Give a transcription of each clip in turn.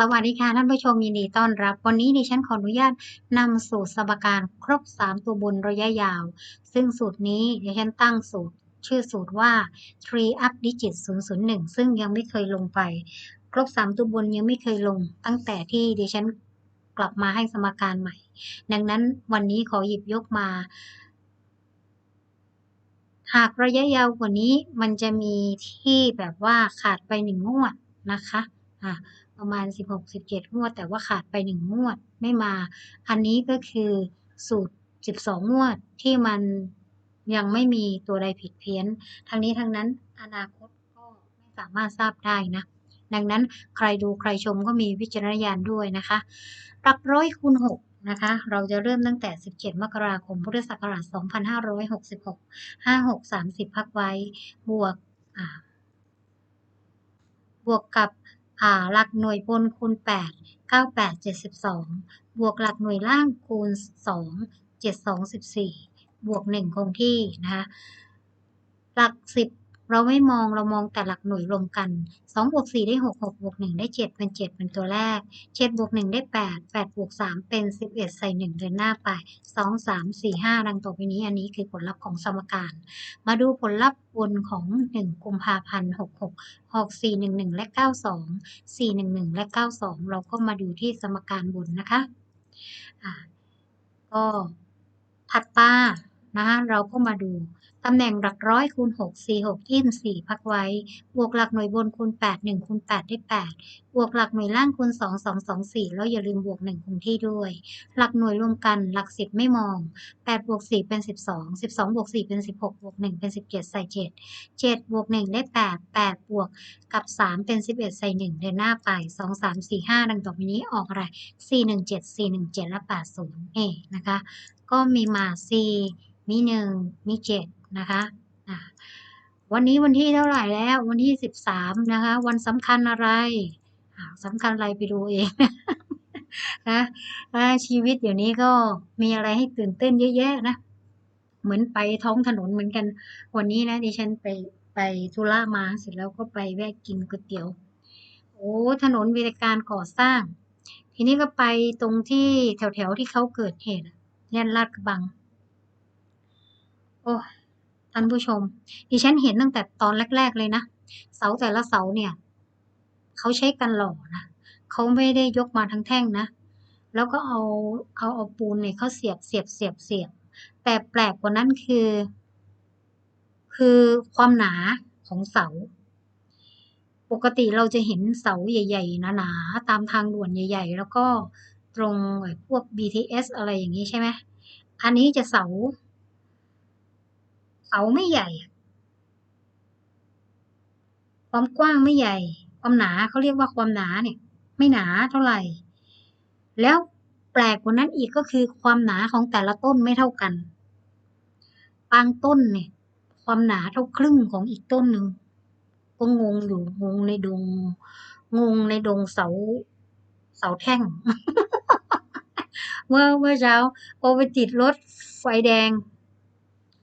สวัสดีค่ะท่านผู้ชมยินดีต้อนรับ วันนี้ดิฉันขออนุญาตนำสูตรสมการครบ 3 ตัวบนระยะยาว ซึ่งสูตรนี้ดิฉันตั้งสูตรชื่อสูตรว่า tree up digit 001 ซึ่งยังไม่เคยลงไป ครบ 3 ตัวบนยังไม่เคยลง ตั้งแต่ที่ดิฉันกลับมาให้สมการใหม่ ดังนั้นวันนี้ขอหยิบยกมา หากระยะยาวกว่านี้มันจะมีที่แบบว่าขาดไปหนึ่งงวดนะคะอะ ประมาณ 16 17 งวด แต่ว่าขาดไปหนึ่งวดไม่มา อันนี้ก็คือสูตร 12 งวดที่มันยังไม่มีตัวใดผิดเพี้ยนทั้งนี้ทั้งนั้นอนาคตก็ไม่สามารถทราบได้นะ ดังนั้นใครดูใครชมก็มีวิจารณญาณด้วยนะคะหลักร้อยคูณ6นะคะ เราจะเริ่มตั้งแต่ 17 มกราคม พุทธศักราช 2566 56 30 พักไว้ บวกบวกกับ หลักหน่วยบนคูณ 8 98 72 บวกหลักหน่วยล่างคูณ 2 72 14 บวก 1 คงที่นะคะหลัก 10 เราไม่มองเรามองแต่หลักหน่วยรวมกัน2บวก4ได้6 6บวก1ได้7เป็น7 เป็นตัวแรก7บวก1ได้ 8 8บวก3เป็น 11 ใส่ 1 เดินหน้าไป 2 3 4 5 ดังต่อไปนี้อันนี้คือผลลัพธ์ของสมการ มาดูผลลัพธ์บนของ 1 กุมภาพันธ์ 66 6 4 1 1 และ 92 4 1 1 และ 92 เราก็มาดูที่สมการบนนะคะก็ถัดมานะคะเราก็มาดู ตำแหน่งหลักร้อยคูณ6 4 6 24พักไว้ บวกหลักหน่วยบนคูณ8 1คูณ8ได้8 บวกหลักหน่วยล่างคูณ2 2 2 4 แล้วอย่าลืมบวก 1คงที่ด้วย หลักหน่วยรวมกันหลัก 10 ไม่มอง 8 บวก 4 เป็น 12 12 บวก 4 เป็น 16 บวก 1 เป็น 17 ใส่ 7 7 บวก 1 ได้ 8 8 บวกกับ 3 เป็น 11 ใส่ 1 เดินหน้าไป 2 3 4 5 ดังต่อไปนี้ออกอะไร 4 1 7 4 1 7 และ 80เอนะคะ ก็มีมา 4 มี 1 มี 7 นะคะวันนี้วันที่เท่าไหร่แล้ว วันที่13นะคะ วันสำคัญอะไรสำคัญอะไรไปดูเองนะชีวิตเดี๋ยวนี้ก็มีอะไรให้ตื่นเต้นเยอะแยะนะเหมือนไปท้องถนนเหมือนกัน วันนี้นะดิฉันไปไปธุระมาเสร็จแล้วก็ไปแวะกินก๋วยเตี๋ยวโอ้ถนนมีแต่การก่อสร้าง ทีนี้ก็ไปตรงที่แถวๆที่เขาเกิดเหตุอะย่านลาดกระบัง โอ้ ท่านผู้ชม ดิฉันเห็นตั้งแต่ตอนแรก ๆ เลยนะ เสาแต่ละเสาเนี่ย เขาใช้กันหล่อนะเขาไม่ได้ยกมาทั้งแท่งนะ แล้วก็เอาเอาเอาปูนเนี่ยเขาเสียบเสียบเสียบเสียบ แต่แปลกกว่านั้นคือ คือความหนาของเสา ปกติเราจะเห็นเสาใหญ่ๆหนาๆตามทางด่วนใหญ่ ๆ แล้วก็ตรงพวก BTS อะไรอย่างนี้ใช่ไหมอันนี้จะเสา เสาไม่ใหญ่ ความกว้างไม่ใหญ่ ความหนาเขาเรียกว่าความหนาเนี่ย ไม่หนาเท่าไหร่ แล้วแปลกกว่านั้นอีกก็คือความหนาของแต่ละต้นไม่เท่ากัน บางต้นเนี่ย ความหนาเท่าครึ่งของอีกต้นหนึ่งก็งงอยู่งงในดง งงในดงเสา เสาแท่ง เมื่อเมื่อเช้าพอไปติดรถไฟแดง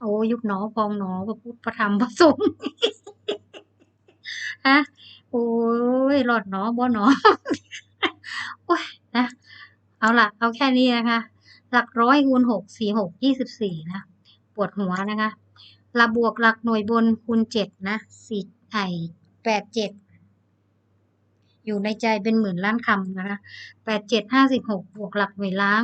โอ้ยุบหนอพองหนอพระพุทธพระธรรมพระสงฆ์ฮะโอ้ยรอดหนอบ่หนอโอ้ยนะเอาละเอาแค่นี้นะคะ หลักร้อยคูณหกสี่หกยี่สิบสี่นะปวดหัวนะคะหลักบวกหลักหน่วยบนคูณเจ็ดนะสี่ไอแปดเจ็ดอยู่ในใจเป็นหมื่นล้านคำนะคะแปดเจ็ดห้าสิบหกบวกหลักหน่วยล้าง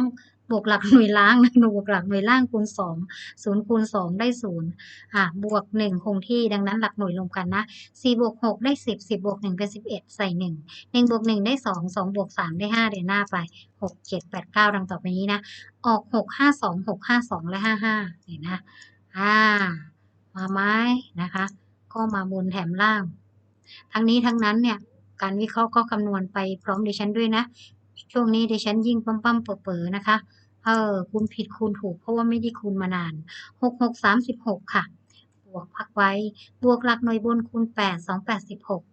บวกหลักหน่วยล้างนะบวกหลักหน่วยล่างคูณสองศูนย์คูณสองได้ศูนย์อะบวกหนึ่งคงที่ดังนั้นหลักหน่วยรวมกันนะสี่บวกหกได้สิบสิบบวกหนึ่งเป็นสิบเอ็ดใส่หนึ่งหนึ่งบวกหนึ่งได้สองสองบวกสามได้ห้าเดินหน้าไปหกเจ็ดแปดเก้าดังต่อไปนี้นะ ออกหกห้าสองหกห้าสองและห้าห้าเห็นนะอ่ามาไม้นะคะ ก็มาบนแถมล่าง ทั้งนี้ทั้งนั้นเนี่ยการวิเคราะห์ก็คำนวณไปพร้อมดิฉันด้วยนะ ช่วงนี้ดิฉันยิ่งปั๊มปั๊มเป๋อๆนะคะ เออคูณผิดคูณถูกเพราะว่าไม่ได้คูณมานานหกหกสามสิบหกค่ะ บวกพักไว้ บวกหลักหน่วยบนคูณแปดสองแปดสิบหก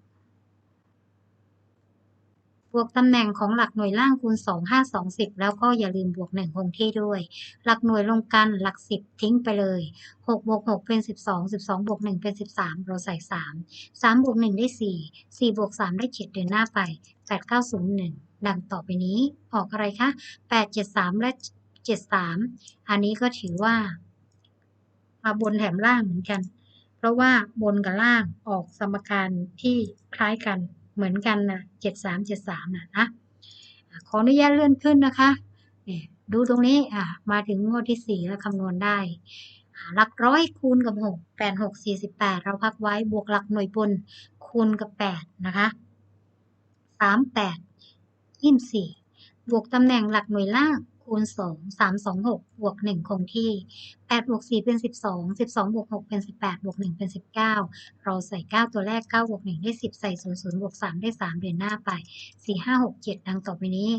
บวกตำแหน่งของหลักหน่วยล่างคูณ2 5 2 10 แล้วก็อย่าลืมบวก 1 คงที่ด้วย หลักหน่วยลงกันหลัก 10 ทิ้งไปเลย6บวก6เป็น 12 12บวก1เป็น 13 เราใส่ 3 3บวก1ได้ 4 4บวก3ได้7เดินหน้าไป 8 9 0 1 ดังต่อไปนี้ออกอะไรคะ 8 7 3 และ 73 อันนี้ก็ถือว่ามาบนแถมล่างเหมือนกัน เพราะว่าบนกับล่างออกสมการที่คล้ายกันเหมือนกันนะเจ็ดสามเจ็ดสามนะนะขออนุญาตเลื่อนขึ้นนะคะดูตรงนี้อะมาถึงงวดที่สี่แล้วคำนวณได้หลักร้อยคูณกับหกแปดหกสี่สิบแปดเราพักไว้บวกหลักหน่วยบนคูณกับแปดนะคะ สามแปดยี่สิบสี่บวกตำแหน่งหลักหน่วยล่างคูณสองสามสองหกบวกหนึ่งคงที่แปดบวกสี่เป็นสิบสองสิบสองบวกหกเป็นสิบแปดบวกหนึ่งเป็นสิบเก้าเราใส่เก้าตัวแรกเก้าบวกหนึ่งได้สิบใส่ศูนย์ศูนย์บวกสามได้สามเดือนหน้าไปสี่ห้าหกเจ็ดดังต่อไปนี้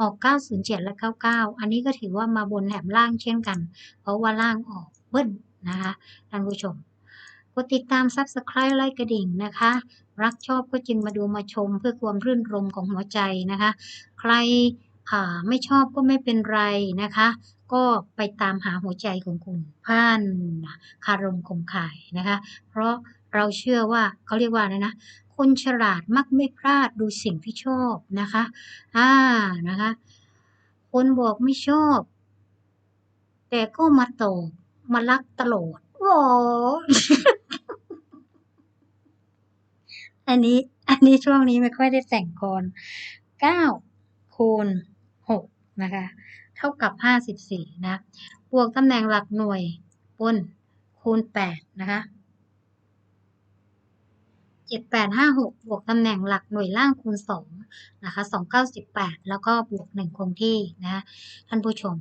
ออกเก้าศูนย์เจ็ดและเก้าเก้าอันนี้ก็ถือว่ามาบนแถมล่างเช่นกัน เพราะว่าล่างออกเบิ้ลนะคะท่านผู้ชม กดติดตาม Subscribe ไลค์กระดิ่งนะคะ รักชอบก็จึงมาดูมาชมเพื่อความรื่นรมของหัวใจนะคะ ใครไม่ชอบก็ไม่เป็นไรนะคะ ก็ไปตามหาหัวใจของคุณผ่านคารมคมขายนะคะ เพราะเราเชื่อว่าเขาเรียกว่าอะนะคนฉลาดมักไม่พลาดดูสิ่งที่ชอบนะคะ อ่านะคะ คนบอกไม่ชอบ แต่ก็มาตกมารักตลอดว้ อันนี้ อันนี้ช่วงนี้ไม่ค่อยได้แต่งกรเก้าคูณหกนะคะ เท่ากับห้าสิบสี่นะ บวกตำแหน่งหลักหน่วยบนคูณแปดนะคะเจ็ดแปดห้าหกบวกตำแหน่งหลักหน่วยล่างคูณสองนะคะสองเก้าสิบแปดแล้วก็บวกหนึ่งคงที่นะท่านผู้ชม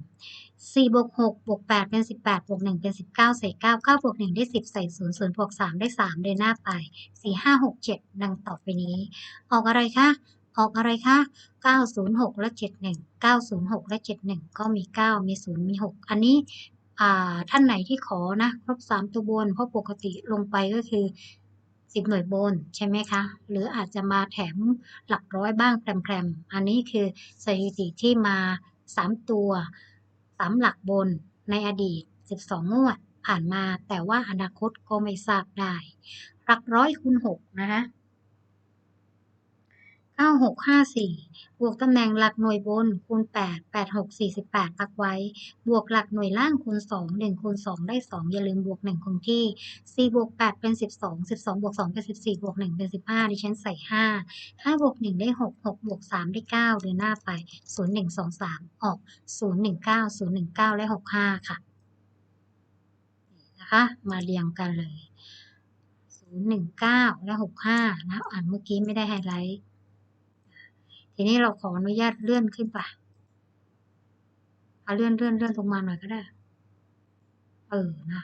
สี่บวกหกบวกแปดเป็นสิบแปดบวกหนึ่งเป็นสิบเก้าใส่เก้าเก้าบวกหนึ่งได้สิบใส่ศูนย์ศูนย์บวกสามได้สามเดินหน้าไปสี่ห้าหกเจ็ดดังต่อไปนี้ ออกอะไรคะออกอะไรคะ 906 และ 71 906 และ 71 ก็มี 9 มี 0 มี 6 อันนี้ท่านไหนที่ขอนะ ครบ 3 ตัวบน เพราะปกติลงไปก็คือ 10 หน่วยบน ใช่ไหมคะ หรืออาจจะมาแถมหลักร้อยบ้างแพรมๆ อันนี้คือสถิติที่มา 3 ตัว 3หลักบนในอดีต 12 งวดผ่านมา แต่ว่าอนาคตก็ไม่ทราบได้ หลักร้อยคูณ6นะคะ 9654 บวกตำแหน่งหลักหน่วยบนคูณ 8 86 48พักไว้ บวกหลักหน่วยล่างคูณ 2 1คูณ2ได้ 2 อย่าลืมบวก 1 คงที่ 4 บวก 8 เป็น 12 12 บวก 2 เป็น 14 บวก 1 เป็น 15 ดิฉันใส่ 5 5 บวก 1 ได้ 6 6 บวก 3 ได้ 9 เดินหน้าไป 0 1 2 3 ออก 019 019 และ 65 ค่ะนะคะ มาเรียงกันเลย 019 และ 65 นะ อ่านเมื่อกี้ไม่ได้ไฮไลท์ ทีนี้เราขออนุญาตเลื่อนขึ้นไปเอาเลื่อนเลื่อนเลื่อนลงมาหน่อยก็ได้ เออนะ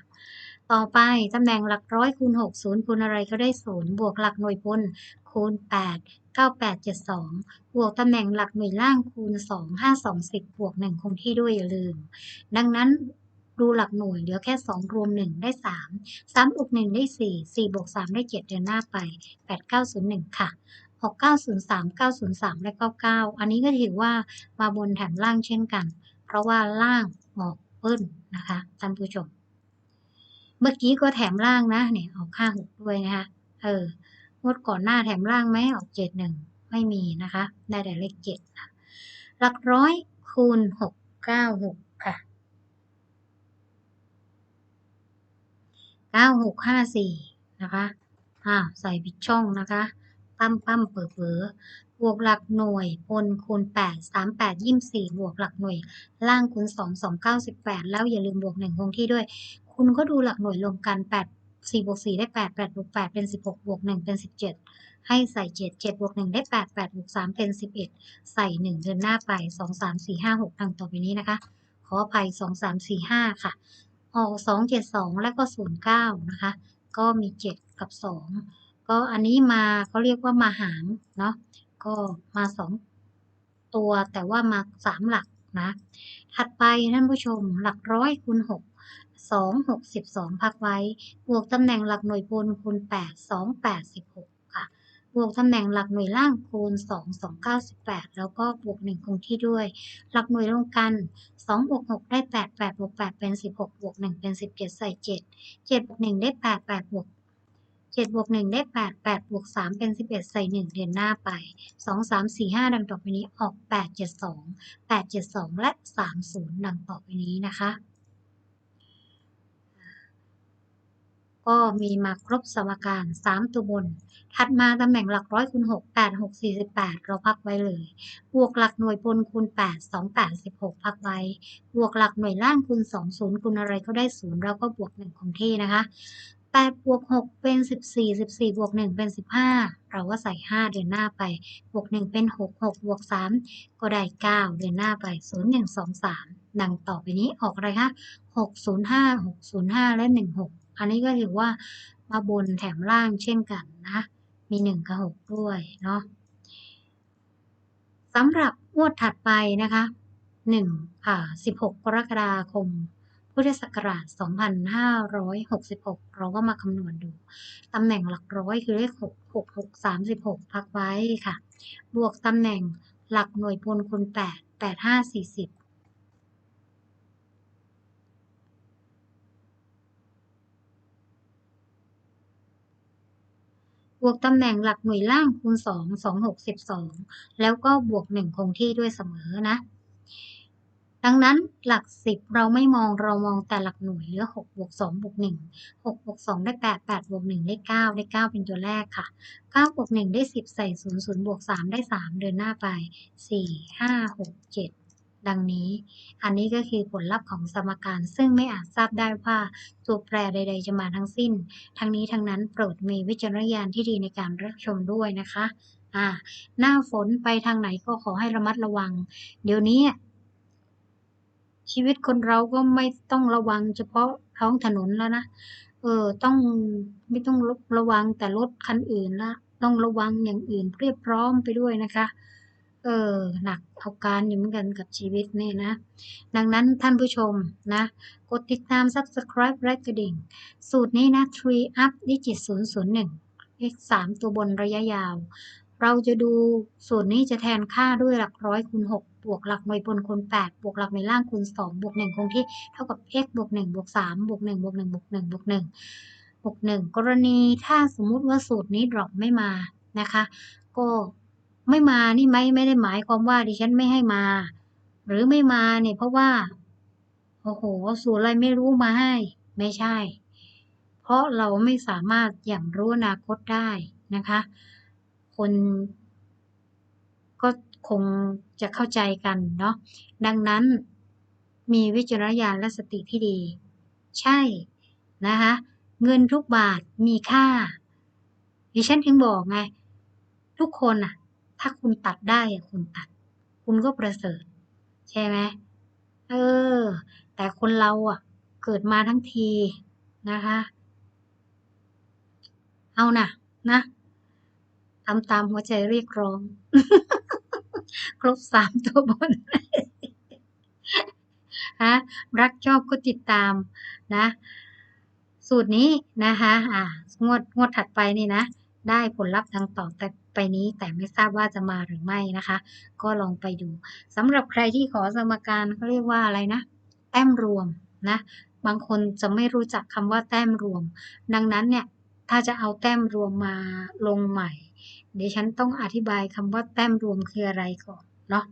ต่อไปตำแหน่งหลักร้อยคูณหกศูนย์คูณอะไรก็ได้ศูนย์บวกหลักหน่วยพลคูณแปดเก้าแปดเจ็ดสองบวกตำแหน่งหลักหน่วยล่างคูณสองห้าสองสิบบวกหนึ่งคงที่ด้วยอย่าลืม ดังนั้นดูหลักหน่วยเหลือแค่สองรวมหนึ่งได้สามสามบวกหนึ่งได้สี่สี่บวกสามได้เจ็ดเดินหน้าไปแปดเก้าศูนย์หนึ่งค่ะ 6903 903 และ 99 อันนี้ก็ถือว่ามาบนแถมล่างเช่นกัน เพราะว่าล่างออกเปิ้ลนะคะท่านผู้ชม เมื่อกี้ก็แถมล่างนะเนี่ยออกข้างหกด้วยนะคะเอองวดก่อนหน้าแถมล่างไหมออกเจ็ดหนึ่งไม่มีนะคะ ได้แต่เลขเจ็ดหลักร้อยคูณหกเก้าหกค่ะเก้าหกห้าสี่นะคะ อ่า ใส่ผิดช่องนะคะ ปั้มปั้มเป๋อเป๋อบวกหลักหน่วยบนคูณ 8 3 8ยี่สี่บวกหลักหน่วย ล่างคูณ 2 2 9 18 แล้วอย่าลืมบวก1คงที่ด้วย คุณก็ดูหลักหน่วยรวมกัน 8 4บวก4ได้ 8 8บวก8เป็น 16 บวก 1 เป็น 17 ให้ใส่ 7 7บวก 1 ได้ 8 8บวก3เป็น 11 ใส่ 1 เดินหน้าไป 2 3 4 5 6ดังต่อไปนี้นะคะ ขออภัย 2 3 4 5 ค่ะออก2 7 2 แล้วก็ 0 9 นะคะ ก็มี 7 กับ 2 ก็อันนี้มาเขาเรียกว่ามาหารเนาะก็มาสองตัวแต่ว่ามาสามหลักนะถัดไปท่านผู้ชมหลักร้อยคูณหกสองหกสิบสองพักไว้ บวกตำแหน่งหลักหน่วยบนคูณแปดสองแปดสิบหกค่ะ บวกตำแหน่งหลักหน่วยล่างคูณ2 2 9 18แปดแล้วก็บวก1คงที่ด้วย หลักหน่วยรวมกัน2บวก6ได้8 8บวก8เป็น16บหกบวก1เป็น17ใส่7 7บวก1ได้8 8บวก 7บวก1ได้ 8 8บวก3เป็น 11 ใส่ 1 เดือนหน้าไป 2 3 4 5 ดังต่อไปนี้ออก 8 7 2 8 7 2 และ 30 ดังต่อไปนี้นะคะ ก็มีมาครบสมการ 3 ตัวบน ถัดมาตำแหน่งหลักร้อยคูณ6 8 6 48 เราพักไว้เลย บวกหลักหน่วยบนคูณ 8 2 8 16 พักไว้ บวกหลักหน่วยล่างคูณ 2 0คูณอะไรก็ได้ 0 เราก็บวก1คงที่นะคะ 8บวก6เป็น14 14บวก1เป็น15เราก็ใส่5เดินหน้าไป บวก1เป็น6 6บวก3ก็ได้9เดินหน้าไป0 1 2 3ดังต่อไปนี้ออกอะไรคะ605 605และ16อันนี้ก็ถือว่ามาบนแถมล่างเช่นกันนะ มี1กับ6ด้วยเนาะสำหรับงวดถัดไปนะคะ1อ่า16กรกฎาคม พุทธศักราช 2566 เราก็มาคำนวณดู ตำแหน่งหลักร้อยคือเลข 6 6 6 36 พักไว้ค่ะ บวกตำแหน่งหลักหน่วยพลคูณ 8 8 5 40บวกตำแหน่งหลักหน่วยล่างคูณ 2 2 6 12 แล้วก็บวก 1 คงที่ด้วยเสมอนะ ดังนั้นหลัก10เราไม่มองเรามองแต่หลักหน่วยเหลือ6บวก2บวก1 6บวก2ได้ 8 8บวก1ได้ 9 ได้ 9 เป็นตัวแรกค่ะ9บวก1ได้ 10 ใส่ 0 0บวก3ได้ 3 เดินหน้าไป 4 5 6 7 ดังนี้ อันนี้ก็คือผลลัพธ์ของสมการซึ่งไม่อาจทราบได้ว่าตัวแปรใด ๆ จะมาทั้งสิ้น ทั้งนี้ทั้งนั้นโปรดมีวิจารณญาณที่ดีในการรับชมด้วยนะคะอ่าหน้าฝนไปทางไหนก็ขอให้ระมัดระวัง เดี๋ยวนี้ ชีวิตคนเราก็ไม่ต้องระวังเฉพาะท้องถนนแล้วนะ เออ ต้องไม่ต้องระวังแต่รถคันอื่นละต้องระวังอย่างอื่นเรียบพร้อมไปด้วยนะคะ เออ หนักเอาการอยู่เหมือนกันกับชีวิตนี่นะ ดังนั้นท่านผู้ชมนะ กดติดตาม subscribe และกระดิ่ง สูตรนี้นะ tree up digit 001เลข3ตัวบนระยะยาว เราจะดูสูตรนี้จะแทนค่าด้วยหลักร้อยคูณ6 บวกหลักหน่วยบนคูณ8บวกหลักหน่วยล่างคูณ2บวก1คงที่เท่ากับ x บวก1บวก3บวก1บวก1บวก1บวก1บวก1กรณีถ้าสมมุติว่าสูตรนี้ดรอปไม่มานะคะ ก็ไม่มานี่ไม่ไม่ได้หมายความว่าดิฉันไม่ให้มา หรือไม่มาเนี่ยเพราะว่าโอ้โหสูตรอะไรไม่รู้มาให้ ไม่ใช่ เพราะเราไม่สามารถอย่างรู้อนาคตได้นะคะ คนก็ คงจะเข้าใจกันเนาะดังนั้นมีวิจารณญาณและสติที่ดี ใช่นะคะเงินทุกบาทมีค่าดิฉันถึงบอกไง ทุกคนอะถ้าคุณตัดได้คุณตัด คุณก็ประเสริฐ ใช่ไหมเออ แต่คนเราอะเกิดมาทั้งทีนะคะ เอานะนะทำตามหัวใจเรียกร้อง ครบสามตัวบนฮะรักชอบก็ติดตามนะ สูตรนี้นะคะอ่างวดงวดถัดไปนี่นะ ได้ผลลัพธ์ดังต่อแต่ไปนี้แต่ไม่ทราบว่าจะมาหรือไม่นะคะ ก็ลองไปดูสำหรับใครที่ขอสมการเขาเรียกว่าอะไรนะ แต้มรวมนะ บางคนจะไม่รู้จักคำว่าแต้มรวม ดังนั้นเนี่ย ถ้าจะเอาแต้มรวมมาลงใหม่ เดี๋ยวฉันต้องอธิบายคำว่าแต้มรวมคืออะไรก่อนเนาะ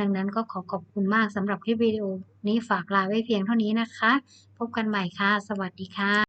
ดังนั้นก็ขอขอบคุณมากสำหรับคลิปวิดีโอนี้ฝากลาไว้เพียงเท่านี้นะคะ พบกันใหม่ค่ะ สวัสดีค่ะ